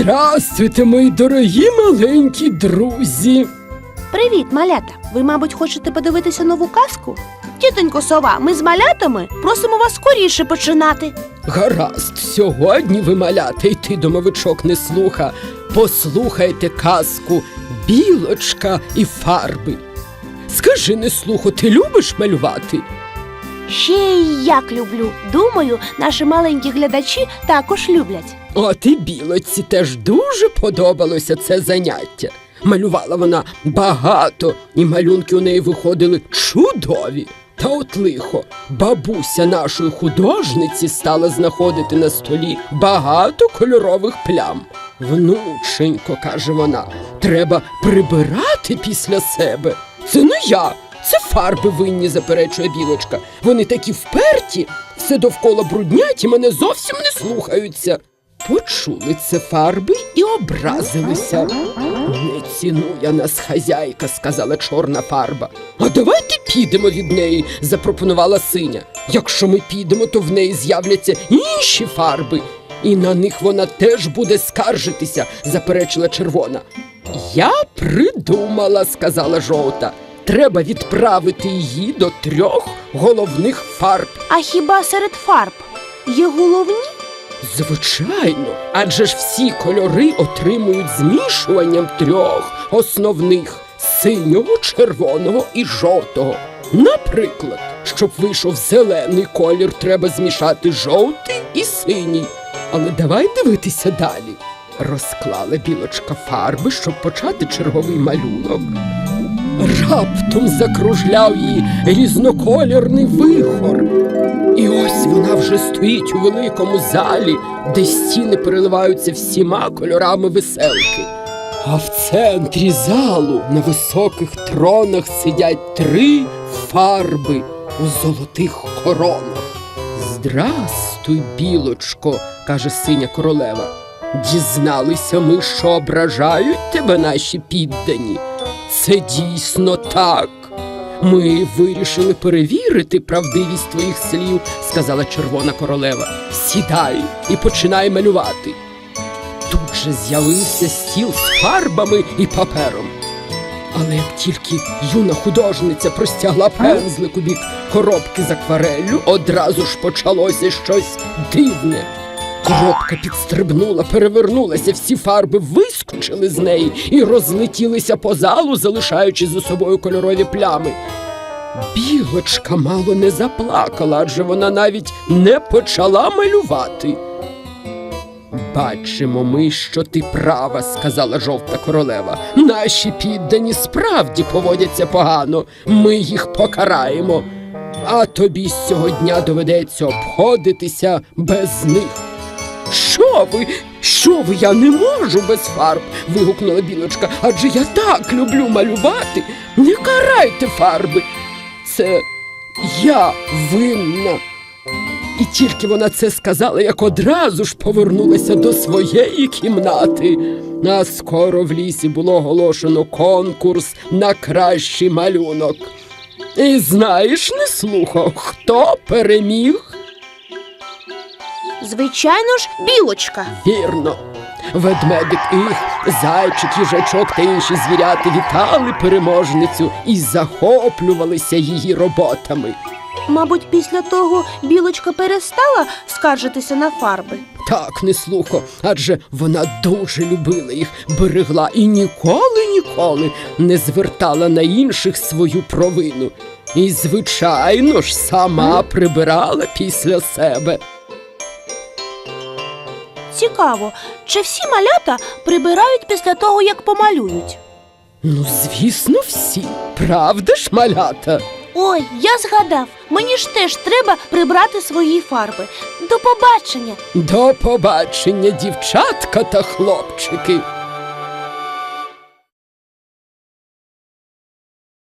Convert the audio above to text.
Здрастуйте, мої дорогі маленькі друзі. Привіт, малята! Ви, мабуть, хочете подивитися нову казку? Тітонько сова, ми з малятами просимо вас скоріше починати. Гаразд, сьогодні ви маляте, і ти, домовичок, не слуха. Послухайте казку Білочка і фарби. Скажи, не слуху, ти любиш малювати? Ще й як люблю. Думаю, наші маленькі глядачі також люблять. От і білочці теж дуже подобалося це заняття. Малювала вона багато, і малюнки у неї виходили чудові. Та от лихо, бабуся нашої художниці стала знаходити на столі багато кольорових плям. Внученько, каже вона, треба прибирати після себе. Це не я, це фарби винні, заперечує білочка. Вони такі вперті, все довкола бруднять і мене зовсім не слухаються. Почули це фарби і образилися. Не цінує нас хазяйка, сказала чорна фарба. А давайте підемо від неї, запропонувала синя. Якщо ми підемо, то в неї з'являться інші фарби, і на них вона теж буде скаржитися, заперечила червона. Я придумала, сказала жовта. Треба відправити її до трьох головних фарб. А хіба серед фарб є головні? Звичайно, адже ж всі кольори отримують змішуванням трьох основних синього, червоного і жовтого. Наприклад, щоб вийшов зелений колір, треба змішати жовтий і синій. Але давай дивитися далі. Розклала білочка фарби, щоб почати черговий малюнок. Раптом закружляв її різноколірний вихор. І ось вона вже стоїть у великому залі, де стіни переливаються всіма кольорами веселки. А в центрі залу на високих тронах сидять три фарби у золотих коронах. Здрастуй, білочко, каже синя королева. Дізналися ми, що ображають тебе наші піддані. Це дійсно так. Ми вирішили перевірити правдивість твоїх слів, сказала червона королева. Сідай і починай малювати. Тут же з'явився стіл з фарбами і папером. Але як тільки юна художниця простягла пензлик у бік коробки з аквареллю, одразу ж почалося щось дивне. Коробка підстрибнула, перевернулася, всі фарби вискочили з неї і розлетілися по залу, залишаючи за собою кольорові плями. Білочка мало не заплакала, адже вона навіть не почала малювати. Бачимо ми, що ти права, сказала жовта королева. Наші піддані справді поводяться погано. Ми їх покараємо. А тобі з цього дня доведеться обходитися без них. Що ви? Що ви? Я не можу без фарб. вигукнула білочка. Адже я так люблю малювати. Не карайте фарби. Це я винна. І тільки вона це сказала, як одразу ж повернулася до своєї кімнати. А скоро в лісі було оголошено конкурс на кращий малюнок. І знаєш, не слухав, хто переміг? Звичайно ж, білочка. Вірно. Ведмедик Іх, зайчик, їжачок та інші звіряти вітали переможницю і захоплювалися її роботами. Мабуть, після того білочка перестала скаржитися на фарби. Так, не слухо, адже вона дуже любила їх, берегла і ніколи, ніколи не звертала на інших свою провину. І, звичайно ж, сама прибирала після себе. Цікаво, чи всі малята прибирають після того, як помалюють? Ну, звісно, всі. Правда ж, малята? Ой, я згадав, мені ж теж треба прибрати свої фарби. До побачення. До побачення, дівчатка та хлопчики.